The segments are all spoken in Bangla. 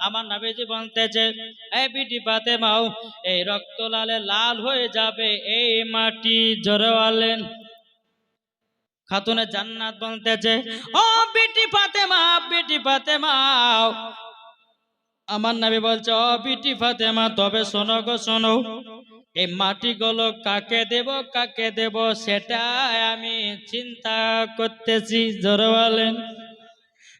আমার নাবিজি বলতেছে এই বিটি পাতে মাও এই রক্ত লালে লাল হয়ে যাবে এই মাটি জোরে বলেন খাতুনে জান্নাত বলতেছে, ও বিটি ফাতেমা বিটি ফাতেমা আমার নাবি বলছে, ও বিটি ফাতেমা, তবে শোনো গো, শোনো, এই মাটি মাটিগুলো কাকে দেব কাকে দেব সেটা আমি চিন্তা করতেছি জোরে বলেন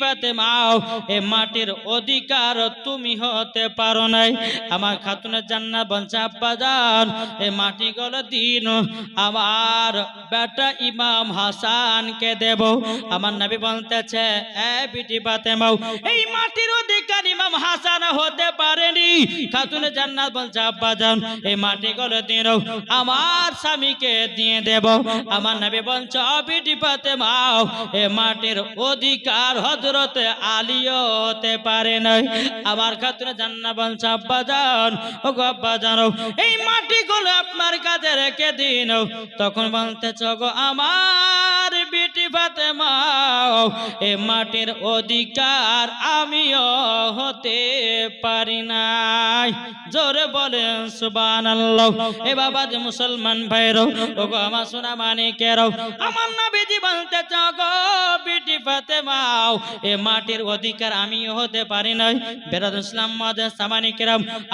ফাতেমা এই মাটির অধিকার তুমি হতে পারো নাই। আমার খাতুনের জান্নাত বলছে আব্বাজান এই মাটিগুলো দিন, আমার বেটা ইমাম হাসানকে দেব। আমার নবী বলতেছে, এ বিটি ফাতেমা এই মাটির অধিকার ইমাম হাসান হতে পারেনি। খাতুনে জান্নাত বলছে আব্বাজান এই মাটি গুলো দিন, আমার স্বামীকে দিয়ে দেব। আমার নবী বলছে অবিটি পাতে মাও, এ মাটির অধিকার হজরতে আলিও হতে পারে নাই। আমার খাতুনে জান্নাত বলছে আব্বাজান ও গো আব্বাজান এই মাটি গুলো আপনার কাছে রেখে দিন। তখন বলতে গো আমার বিটি ফাতেমা, এ মাটির অধিকার আমিও হতে পারি নাই। জোরে বলেন সুবান এ বাবা যে মুসলমান ভাইরো ও গো আমার সোনা মানে কেরো আমার নবীজি বলতে গো বিটি এ মাটির অধিকার আমিও হতে পারি নাই। বেরাদ ইসলাম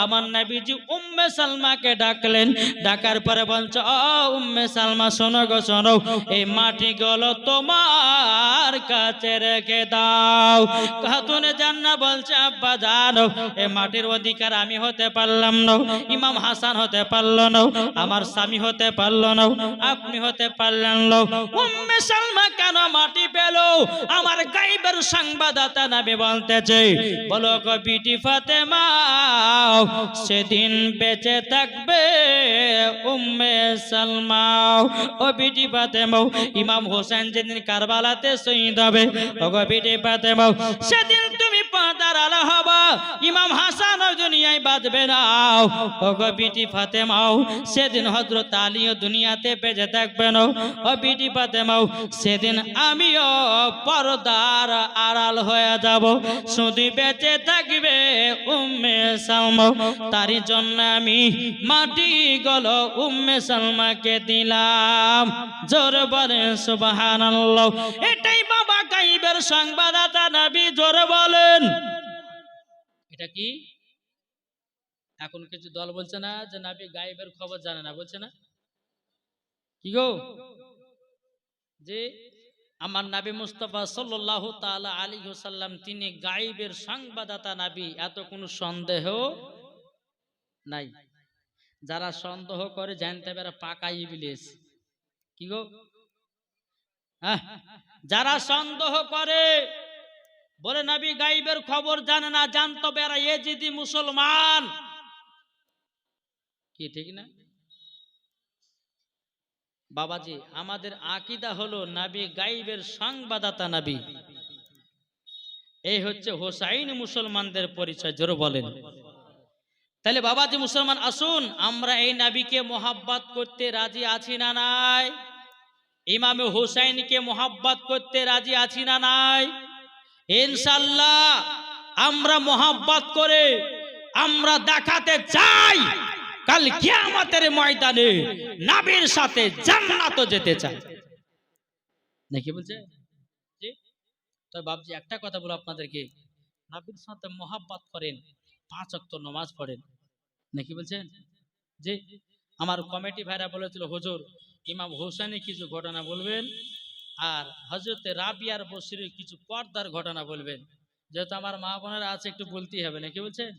আমার নবীজি উম্মে সালমাকে ডাকলেন। ডাকার পরে বলছে উম্মে সালমা, শোনো গো, শোনো। এই মাটি গুলো তোমার কাছে রেখে দাও। খাতুনে জান্না বলছে, আব্বা, জানো এই মাটির অধিকার আমি হতে পারলাম না। ইমাম হাসান হতে পারল না। আমার স্বামী হতে পারল না। আপনি হতে পারলেন না। উম্মে সালমা কেন মাটি পেল? আমার গাইবের সংবাদদাতা নাবি বলতেছে, বলো কবিটি ফাতে সেদিন বেঁচে থাকবে উম্মে সালমা ও বিটি ফাতেমা, ইমাম হোসেন যেদিন কারবালাতে শহীদ হবে, ও বিটি ফাতেমা, সেদিন তুমি আলা হবা। ইমাম হাসান দুনিয়ায় না। বিটি ফাতেমাও সেদিন হজরত আলীও দুনিয়াতে বেঁচে ও বিটি ফাতেমাও সেদিন আমিও পর্দার আড়াল হয়ে যাব। শুধু বেঁচে থাকবে উম্মে সালমা। তারই জন্য আমি মাটি গলো উম্মে সালমাকে দিলাম। জোর বলেন সুবহানাল্লাহ। এটাই বাবা গাইবের সংবাদদাতা নবী জোর বলেন। এটা কি? এখন কিছু দল বলছে না যে নাবি গাইবের খবর জানে না, বলছে না? কি গো? যে আমার নাবি মুস্তফা সাল্লাল্লাহু তাআলা আলাইহি ওয়াসাল্লাম, তিনি গাইবের সংবাদদাতা নাবি, এত কোনো সন্দেহ নাই। যারা সন্দেহ করে জানতে পারে পাকা ইবলিস। কি গো? যারা সন্দেহ করে, বলে নবী গাইবের খবর জানে না জানতো বেড়া এ যদি মুসলমান। কি, ঠিক না? বাবাজি, আমাদের আকিদা হলো নাবি গাইবের সংবাদদাতা নাবি। এই হচ্ছে হোসাইন মুসলমানদের পরিচয়, জোর বলেন। তাহলে বাবাজি মুসলমান, আসুন, আমরা এই নাবিকে মোহাব্বত করতে রাজি আছি না নাই? ইমামে হোসাইনকে মোহাব্বত করতে রাজি আছি না নাই? ইনশাল্লাহ আমরা মোহাব্বত করে আমরা দেখাতে চাই, কাল কিয়ামতের ময়দানে নাবির সাথে জান্নাত যেতে চাই। নাকি বলছে? তো বাবজি, একটা কথা বলো আপনাদেরকে। নাবির সাথে মোহাব্বত করেন, পাঁচ অক্ত নমাজ পড়েন। নাকি বলছেন? জি? আমার কমিটি ভাইরা বলেছিল, হুজুর ইমাম হোসেনে কিছু ঘটনা বলবেন, আর হজরতে রাবিয়ার বসিরের কিছু পর্দার ঘটনা বলবেন। যেহেতু আমার মা বোনেরা আছে, একটু বলতেই হবে, নাকি বলছেন?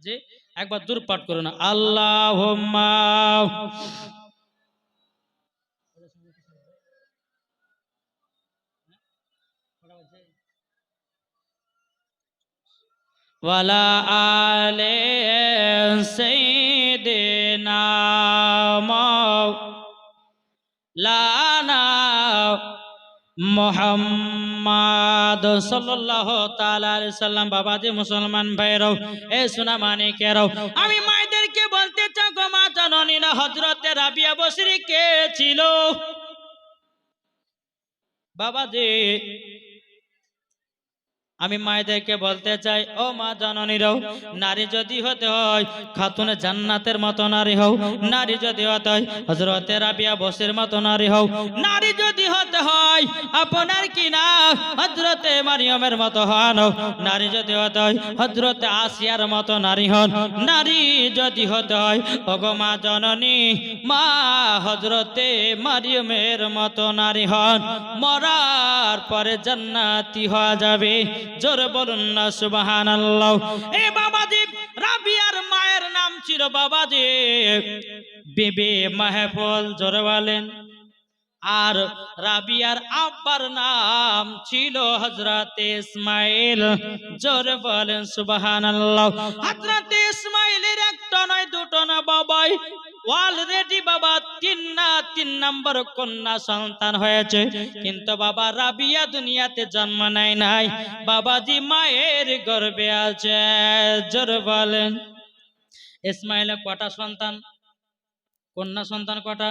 যে একবার দূর পাঠ করো না আল্লাহ আলে সৈদিনা লানা মোহাম্মদ সাল্লাল্লাহু তাআলা আলাইহি বাবা বাবাজি মুসলমান ভাইরাও এ সোনা মানিকেরাও, আমি মায়েদেরকে বলতে চাও গো মা জননী না হজরতে রাবিয়া বসরি কে ছিল? বাবাজি আমি মায়েদেরকে বলতে চাই, ও মা জননীরাও, নারী যদি হতে হয়, খাতুনে জান্নাতের মতো নারী হও, নারী যদি হতে হয় হজরতে রাবিয়া বসের মতো নারী হও, নারী যদি হতে হয়, আপনার কি না হজরতে মারিয়মের মতো হন, নারী যদি হতে হয় হজরতে আসিয়ার মতো নারী হন, নারী যদি হতে হয়, ওগো মা জননী, মা হজরতে মারিয়মের মতো নারী হন, মরার পরে জান্নাতি হওয়া যাবে। জোরে বলুন না সুবাহান আল্লাহ এ বাবাজি, রাবিয়ার মায়ের নাম ছিল বাবাজি। বিবি মাহফুল জোরে বলেন। আর রাবিয়ার আব্বার নাম ছিল হজরতে ইসমাইল। জোরে বলেন সুবাহান আল্লাহ হজরতে ইসমাইলের একটা নয়, দুটো না, বাবাই। অলরেডি বাবা তিন না, তিন নম্বর কন্যা সন্তান হয়েছে। কিন্তু বাবা রাবিয়া দুনিয়াতে জন্ম নেয় নাই। বাবাজি মায়ের গর্বে আছে। জোর বলেন। ইসমাইলের কটা সন্তান? কন্যা সন্তান কটা?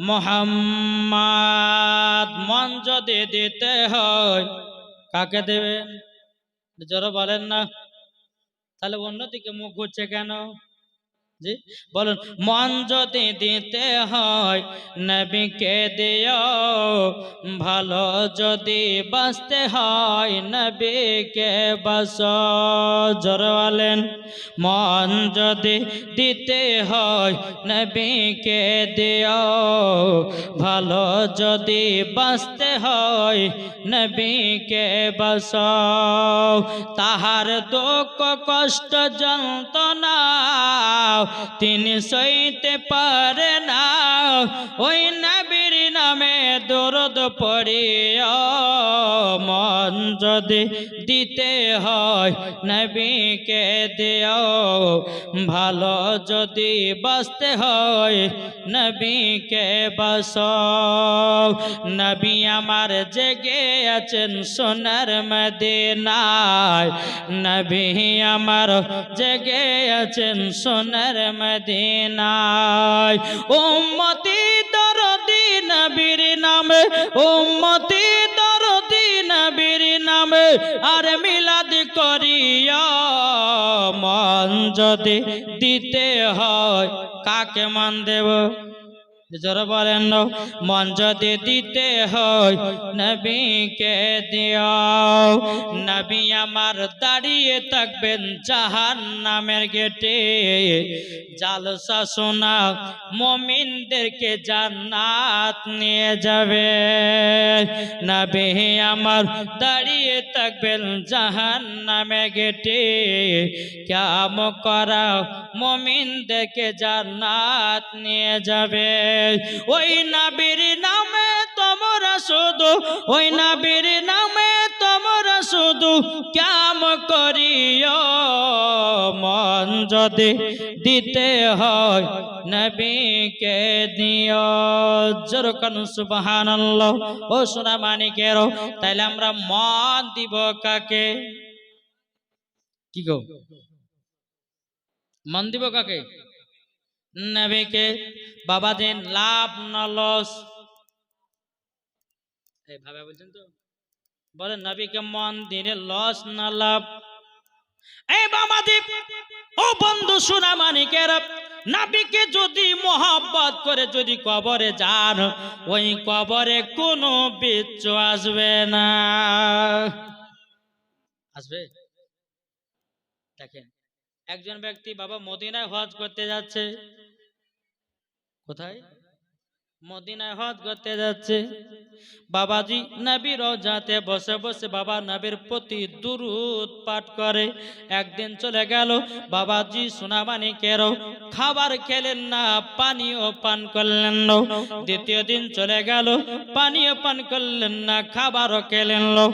মোহাম্মদ, মন যদি দিতে হয়, কাকে দেবেন? জোর বলেন না। তাহলে অন্যদিকে মুখ ঘুরছে কেন? জি, বলুন, মন যদি দিতে হয়, নবীকে দিও। ভালো যদি বাঁচতে হয়, নবীকে বাস জোর বলেন, মন যদি দিতে হয়, নবীকে দিও। ভালো যদি বাঁচতে হয়, নবীকে বাস তাহার দুঃখ কষ্ট যন্ত্রণা তিনি সইতে পারে না। ওই নবীর নামে দরদ পড়িয়া মন যদি দিতে হয় নবীকে দেও, ভালো যদি বাঁচতে হয় নবীকে বাস নবী আমার জেগে আছেন সোনার মদিনায়, নবী আমার জেগে আছেন সোনার মদিনায়। উম্মতি দরদি নবীর নামে, উম্মতি দরদি নবীর নামে, আর মিলাদ করিয়া মান যদি দিতে হয়, কাকে মান দেব? জোর বলেন, মন যদি দিতে হয়, নবীকে দিও নবী আমার দাঁড়িয়ে থাকবেন জাহান নামের গেটে। জালসা শোনা মমিনদেরকে জান্নাত নিয়ে যাবে। নবী আমার দাঁড়িয়ে থাকবেন জাহান নামে গেটে। কাম করা মমিনদেরকে জান্নাত নিয়ে যাবে। ওই নাবির নামে তোমরা শুধু, ওই নাবির নামে তোমরা শুধু কাম করিও মন যদি দিতে হয় নবীকে দিও। জোরকান সুবহানাল্লাহ। ও সোনা মানিকের, তাইলে আমরা মন দিব কাকে? কি গো? মন দিব কাকে? নবীকে। বাবা দিন, লাভ না লস। ভাবে বলছেন তো? বলে, নবীকে মন দিনে লস না লাভ। এই বাবা দ্বীপ ও বন্ধু সোনা মানিকের নাবিকে যদি মোহাব্বত করে যদি কবরে যান, ওই কবরে কোনো বিচ্ছু আসবে না। আসবে? দেখেন একজন ব্যক্তি বাবা মদিনায় হজ করতে যাচ্ছে। কোথায়? মদিনায় হজ করতে যাচ্ছে। বাবাজি নবী রোজাতে বসে বসে বাবা নবীর প্রতি দুরুদ পাঠ করে। একদিন চলে গেল, বাবাজি সোনামানি কেরো, খাবার খেলেন না, পানীয় পান করলেন না। দ্বিতীয় দিন চলে গেল, পানীয় পান করলেন না, খাবারও খেলেন না।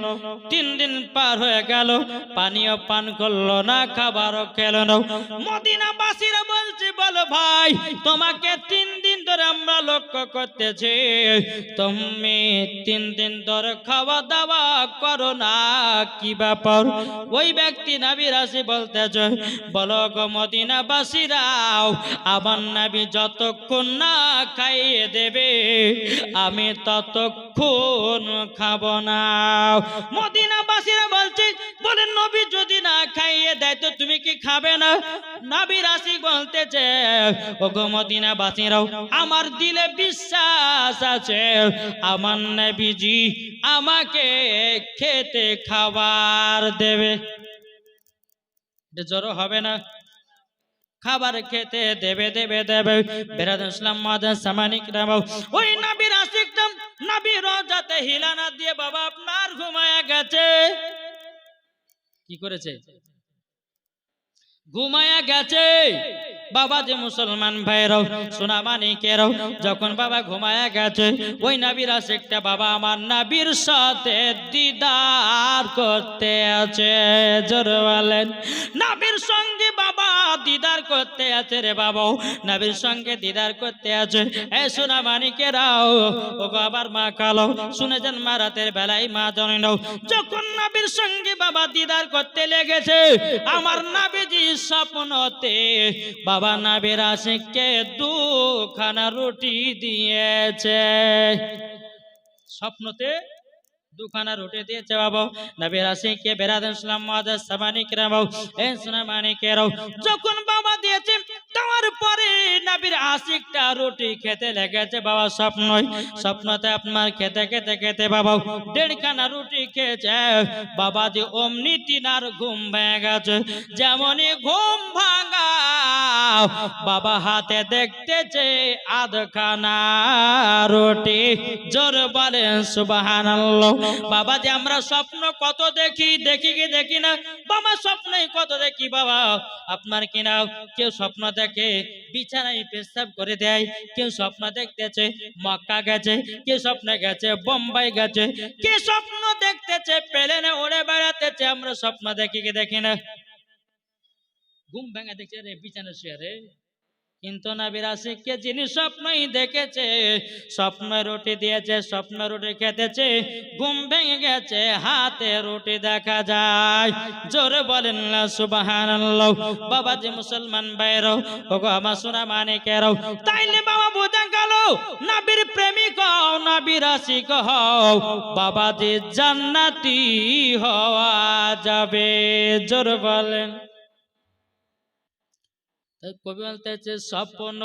তিন দিন পার হয়ে গেল, পানীয় পান করল না, খাবারও খেলো না। মদিনাবাসীরা বলছে, বলো ভাই, তোমাকে তিন দিন ধরে আমরা লক্ষ্য করতেছি। তুমি তিন দিন ধরে খাওয়া দাওয়া করো না, কি ব্যাপার? ওই ব্যক্তি নাবি রাশি বলতেছে, বলো গো মদিনাবাসীরাও আমার নাবি যতক্ষণ না খাইয়ে দেবে, আমি ততক্ষণ খাব না? মদিনাবাসীরা বলছে বলে নবী যদি না খাইয়ে দেয়, তো তুমি কি খাবে না? নাবি রাশি বলতেছে ও গো মদিনাবাসীরাও, আমার দিলে বিশ্বাস আছে। আমার নবীজি আমাকে খেতে খাবার দেবে। এটা জড়ো হবে না? খাবার খেতে দেবে দেবে দেবে। বেরাদ ইসলাম মাদার সামানিক রামাও ওই নবীর আশিকদম নবী রোজাতে হিলানা দিয়ে বাবা আপনার ঘুমায়া গেছে। কি করেছে? ঘুমায়া গেছে। বাবা যে মুসলমান ভাইরাও সোনা মানিকেরাও যখন বাবা ঘুমায়া গেছে, ওই নাবির আশেকটা বাবা আমার নাবির সাথে দিদার করতে আছে। জোর বলেন, নাবির সঙ্গে দিদার করতে আছে রে বাবা, নাবির সঙ্গে দিদার করতে আছে। এ সোনা মানিকেরাও ও গো আবার মা কালো, শুনেছেন মা রাতের বেলায় মা জানি নাও যখন নাবির সঙ্গে বাবা দিদার করতে লেগেছে, আমার নাবিজি স্বপ্নতে বাবা নাবির আশিককে দুখানা রুটি দিয়েছে। স্বপ্নতে দুখানা রুটি দিয়েছে বাবা নবীর আশিককে বেরাদ ইসলাম মাদার সামানিক রাবাও এ সুনামানি কেরাও যখন নবীর আশিকটা রুটি খেতে লেগেছে, বাবা স্বপ্নই স্বপ্নতে আপনার খেতে খেতে খেতে বাবা, দেড়খানা রুটি খেয়েছে। বাবা যে অমনি তিনার ঘুম ভেঙে গেছে। যেমনই ঘুম ভাঙা, বাবা হাতে দেখতেছে আধখানা রুটি। জোর বলেন সুবাহান বাবা যে আমরা স্বপ্ন কত দেখি? দেখি কি, দেখি না? বাবা স্বপ্নে কত দেখি বাবা? আপনার কিনা কেউ স্বপ্ন দেখে? বিছানায় পেশাব করে দেয়। কেউ স্বপ্ন দেখতেছে, মক্কা গেছে, কেউ স্বপ্ন গেছে, বোম্বাই গেছে কে স্বপ্ন দেখতেছে, প্লেনে ওরে বেড়াতেছে, আমরা স্বপ্ন দেখি কি দেখি না। ঘুম ভেঙে দেখছে রে বিছানা শুয়ে রে কিন্তু না বিরাশি কে যিনি স্বপ্নই দেখেছে, স্বপ্ন রুটি দিয়েছে, স্বপ্ন রুটি খেতেছে, ঘুম ভেঙে গেছে, হাতে রুটি দেখা যায়। জোরে বলেন না সুবাহান বাবা যে মুসলমান বাইর ওগো আমার সোনা মানে কেরো তাইলে বাবা বোঝা গেল, নাবির প্রেমিক হও নাবির আশিক জান্নাতি হওয়া যাবে। জোর বলেন। কবি বলতেছে স্বপ্ন,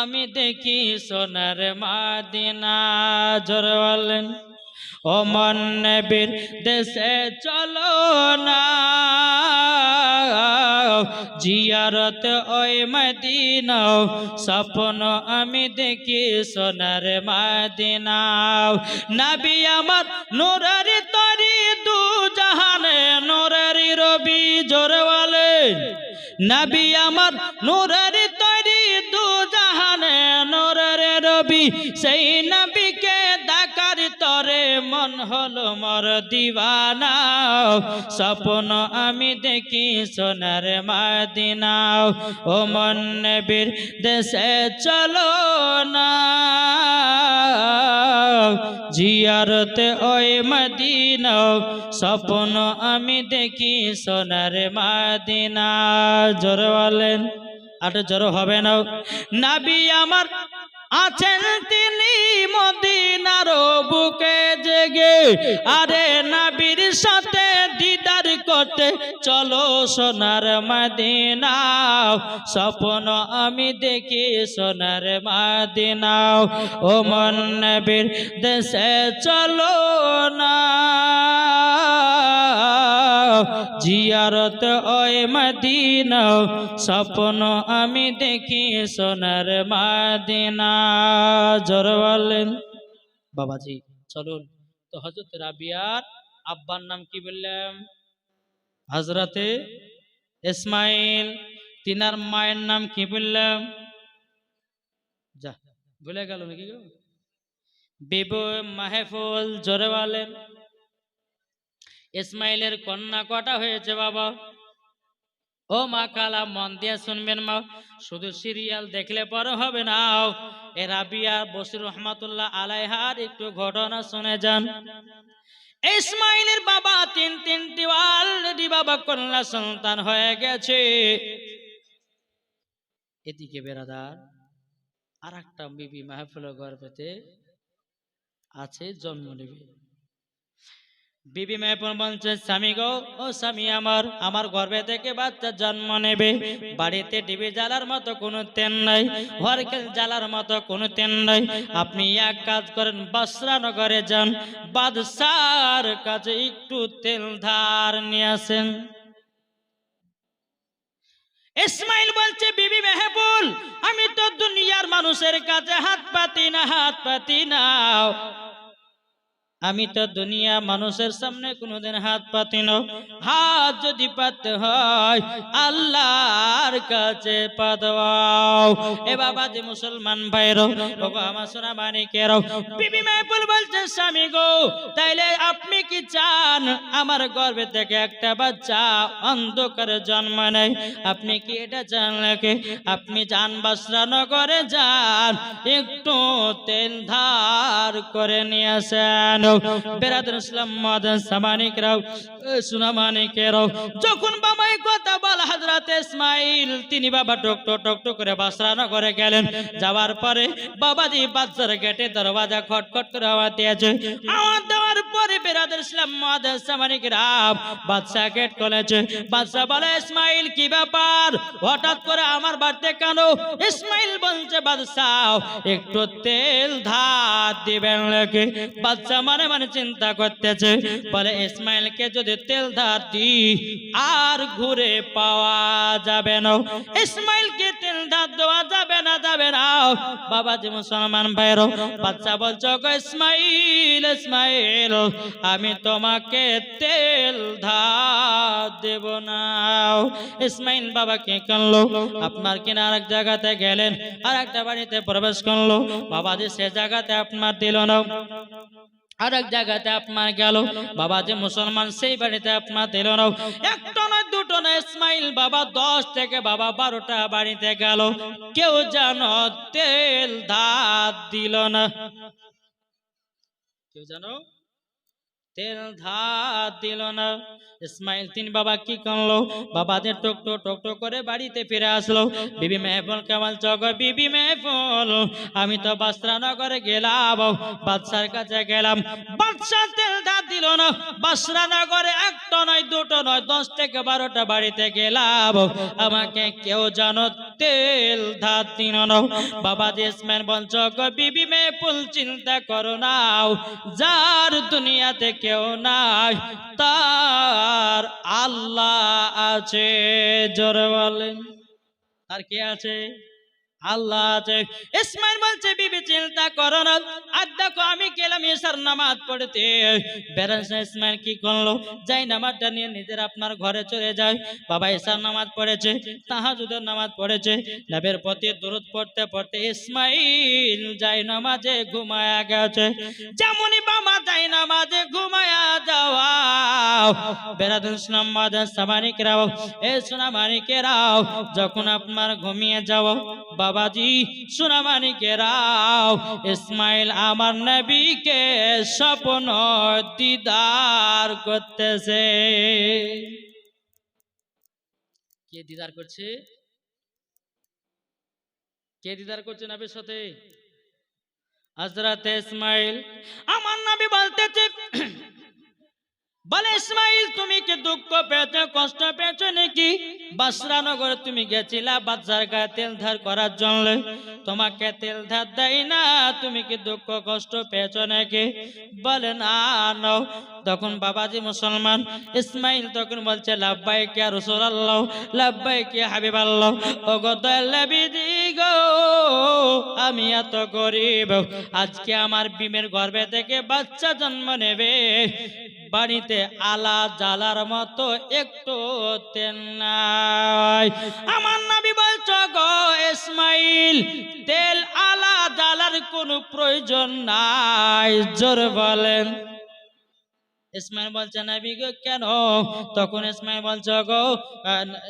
আমি দেখি সোনার মাদিনা, জোর বলেন। ও মন নবীর দেশে চলো না, জিয়ারত ওই মদিনা, স্বপ্ন আমি দেখি সোনার মাদিনা। নবী আমার নোরের তরি দু জাহানে, নোরের রবি, জোর বলেন। নবী আমার নূরের তৈরি দু জাহানে নূরের রবি সেই নবীকে তরে মন হলো মর দিবানা। স্বপ্ন আমি দেখি সোনার মাদিনা। ও মন নবীর দেশে চলো না। জিয়ারতে ওই মদিনা। স্বপ্ন আমি দেখি সোনার মাদিনা। জোর বলেন, আর জোর হবে না। নাবি আমার আছেন তিনি মদিনার বুকে জেগে। আরে নাবির সাথে দিদার করতে চলো সোনার মদিনা স্বপ্ন আমি দেখি সোনার মদিনা ও মন নবীর দেশে চলো না। জিয়ারত ওই মদিনা স্বপ্ন আমি দেখি সোনার মাদিনা জোর বললেন বাবাজি, চলুন। তো হজরত রাবিয়ার আব্বার নাম কি বললাম হজরতে ইসমাইল। তিনার মায়ের নাম কি বললাম যা, ভুলে গেল নাকি গো? বিবু মাহেফুল, জোরে বলেন। ইসমাইলের কন্যা কটা হয়েছে বাবা? ও মা কালা, মন দিয়ে শুনবেন মা। শুধু সিরিয়াল দেখলে পরে হবে না। এ রাবিয়া বসির রহমাতুল্লাহ আলাইহার একটু ঘটনা শুনে যান। ইসমাইলের বাবা তিন তিনটি অলরেডি বাবা কন্যা সন্তান হয়ে গেছে। এদিকে বেরাদার আর একটা বিবি মাহফিল গর্ভেতে আছে, জন্ম নেবে। বিবি মেহপুর বলছে, স্বামী গো, ও স্বামী আমার আমার গর্ভে থেকে বাচ্চা জন্ম নেবে। বাড়িতে ডিবি জ্বালার মতো কোনো তেল নাই হরকেল জ্বালার মতো কোনো তেল নাই। আপনি এক কাজ করেন বস্ত্রানগরে যান। বাদশার কাছে একটু তেল ধার নিয়ে আসেন। ইসমাইল বলছে, বিবি মেহেবুল, আমি তো দুনিয়ার মানুষের কাছে হাত পাতি না, হাত পাতি না আমি তো দুনিয়া মানুষের সামনে কোনোদিন হাত পাতি না হাত যদি পাতে হয়, আল্লাহর কাছে পাতবাও এ বাবা যে মুসলমান ভাইরো বাবা আমার সোনা বিবি মেহবুল বলছে, স্বামী গো, তাইলে আপনি কি চান? আমার গর্ভে থেকে একটা বাচ্চা অন্ধকারে জন্ম নেয়। আপনি কি এটা চান নাকি? আপনি যান বাসরা নগরে যান, একটু তেল ধার করে নিয়ে আসেন। বেরাদুল ইসলাম মাদান সামানিক রাও যখন বাবা এই কথা বল হযরত ইসমাইল তিনি বাবা টক টক টক টক করে বাসরা নগরে গেলেন। যাওয়ার পরে বাবাজি বাচ্চার গেটে দরওয়াজা খটখট করে আওয়াজ দিয়েছে। আওয়াজ পরে বেরাদুল ইসলাম মাদান সামানিক রাও বাদশা গেট খুলেছে বাদশা বলে, ইসমাইল, কি ব্যাপার? হঠাৎ করে আমার বাড়িতে কেন? ইসমাইল বলছে, বাদশাহ, একটু তেল ধার দিবেন নাকি? বাদশা মানে মানে চিন্তা করতেছে। বলে, ইসমাইলকে যদি তেল ধার দি আর ঘুরে পাওয়া যাবে না। ইসমাইলকে তেল ধার দেওয়া যাবে না যাবে না। বাবা মুসলমান ভাইরো বাচ্চা বলছো ইসমাইল ইসমাইল আমি তোমাকে তেল ধার দেব না। ইসমাইল বাবা কি করল? আপনার কিনা আরেক জায়গাতে গেলেন আর একটা বাড়িতে প্রবেশ করল। বাবা যে সে জায়গাতে আপনার দিল না। আর এক জায়গাতে আপনার গেল। বাবা যে মুসলমান সেই বাড়িতে আপনার দিল না। একটা নয়, দুটো না ইসমাইল বাবা দশ থেকে বাবা বারোটা বাড়িতে গেল। কেউ যেন তেল ধার দিল না। কেউ জানো তেল ধার দিল না। তিন বাবা কি করল? বাবাদের টক টক টক টক করে বাড়িতে ফিরে আসলো। বিবি চক বিবি আমি তো বাসরানগরে গেলাম। বাদশার কাছে গেলাম। বাদশা তেল ধার দিল না। বাসরানগরে একটা নয়, দুটো নয়, দশ থেকে বারোটা বাড়িতে গেলাম। আমাকে কেউ জানো তেল ধার দিল না। বাবা ইসমাইল গো বিবি মেহফুল চিন্তা করো নাও, যার দুনিয়াতে কেউ নাই, তার আল্লাহ আছে। জোরে বলেন। আর কে আছে? আল্লাহ আছে ইসমাইল বলছে, বিবি, চিন্তা করো না। আর দেখো, আমি গেলাম এসার নামাজ পড়তে। বেরাস ইসমাইল কি করল? যাই নামাজটা নিয়ে নিজের আপনার ঘরে চলে যায়। বাবা এসার নামাজ পড়েছে, তাহাজুদের নামাজ পড়েছে। নবের প্রতি দূরত পড়তে পড়তে ইসমাইল যাই নামাজে ঘুমায়া গেছে। যেমনই বাবা যাই নামাজে ঘুমায়া যাওয়া বেরাদুল ইসলাম মাদান সামানিক রাও, এ সোনা মানিকেরাও, যখন আপনার ঘুমিয়ে যাও বাবাজি সোনা মানিকেরাও ইসমাইল আমার নবীকে স্বপ্ন দিদার করতেছে। কে দিদার করছে? কে দিদার করছে নবীর সাথে? হজরত ইসমাইল। আমার নবী বলতেছে বলে, ইসমাইল, তুমি কি দুঃখ পেয়েছ, কষ্ট পেয়েছ নাকি? বাসরানগরে তুমি গেছিলা বাচ্চার গায়ে তেল ধার করার জন্য। তোমাকে তেল ধার দেয় না, তুমি কি দুঃখ, কষ্ট পেয়েছ নাকি? বলে, না নাও তখন বাবাজি মুসলমান, ইসমাইল তখন বলছে লাভবাই কে রসুল আল্লাহ লাভবাই কে হাবিব আল্লাহ ও গদাল্লাবিদি গো, আমি এত গরিব, আজকে আমার বিমের গর্ভে থেকে বাচ্চা জন্ম নেবে। বাড়িতে আলা জ্বালার মতো একটু নাই। আমার নাবি বলছ, গো তেল আলা জ্বালার কোনো প্রয়োজন নাই। জোর বলেন। ইসমাইল বলছে, নবী গো, কেন? তখন ইসমাইল বলছে, গো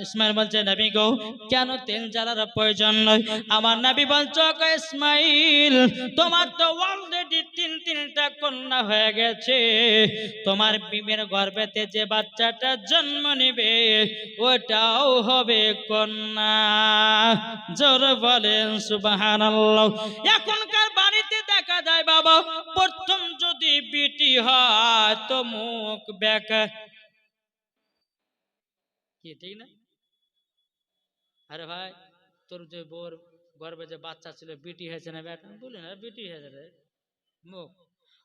ইসমাইল বলছে, নবী গো, কেন তেল জ্বালার প্রয়োজন নয়? আমার নবী বলছে, গো, ইসমাইল, তোমার তো অলরেডি তিন, তিনটা কন্যা হয়ে গেছে। তোমার বিমের গর্ভেতে যে বাচ্চাটা জন্ম নেবে, ওটাও হবে কন্যা। জোর বলেন, সুবহানাল্লাহ। এখনকার বাড়িতে দেখা যায়, বাবা, প্রথম যদি বিটি হয়, তো মুখ বেকা কি, ঠিক না? আরে ভাই, তোর যে বোর গর্বে যে বাচ্চা ছিল, বিটি হয়েছে না বেটা বলি না বিটি হয়েছে রে, মুখ।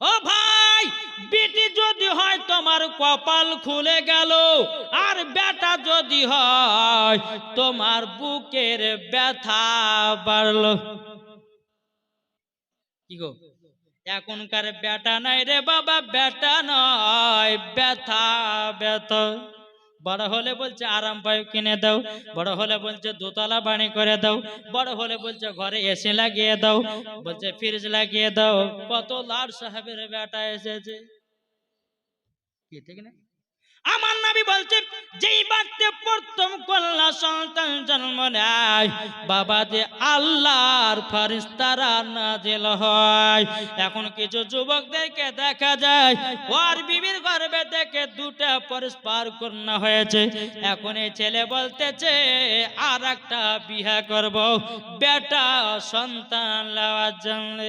ও ভাই, বিটি যদি হয়, তোমার কপাল খুলে গেল। আর বেটা যদি হয়, তোমার বুকের ব্যথা বাড়লো। কি গো? এখনকার বেটা নাই রে বাবা, বেটা নয়, ব্যথা, ব্যথ। বড় হলে বলছে, আরাম পায় কিনে দাও। বড় হলে বলছে, দোতলা বাণী করে দাও। বড় হলে বলছে, ঘরে এসি লাগিয়ে দাও। বলছে ফ্রিজ লাগিয়ে দাও। কত লাল সাহেবের বেটা এসেছে। কি, ঠিক না আমার নবী বলছে যেই বাড়িতে প্রথম কন্যা সন্তান জন্ম নেয় বাবা যে আল্লাহর ফারিস্তারা নাজিল হয়। এখন কিছু যুবকদেরকে দেখা যায়, ওর বিবির গর্ভে থেকে দুটা পরস্পর কন্যা হয়েছে। এখন এই ছেলে বলতেছে আর একটা বিয়া করব, বেটা সন্তান লওয়ার জন্য।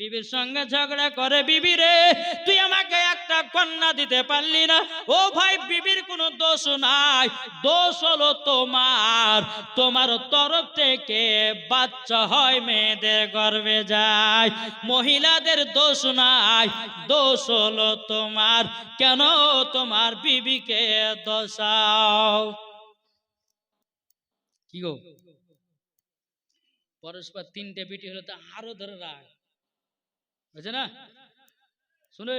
বিবির সঙ্গে ঝগড়া করে, বিবি রে, তুই আমাকে একটা কন্যা দিতে পারলি না? ও ভাই, বিবির কোনো দোষ নাই। দোষ হলো তোমার। তোমার তরফ থেকে বাচ্চা হয়, মেয়েদের গর্বে যায়। মহিলাদের দোষ নাই। দোষ হলো তোমার। কেন তোমার বিবিকে দোষাও? কি গো? পরস্পর তিনটে বিটি হলে, তো আরও ধরে রাখ। বুঝছে না শুনে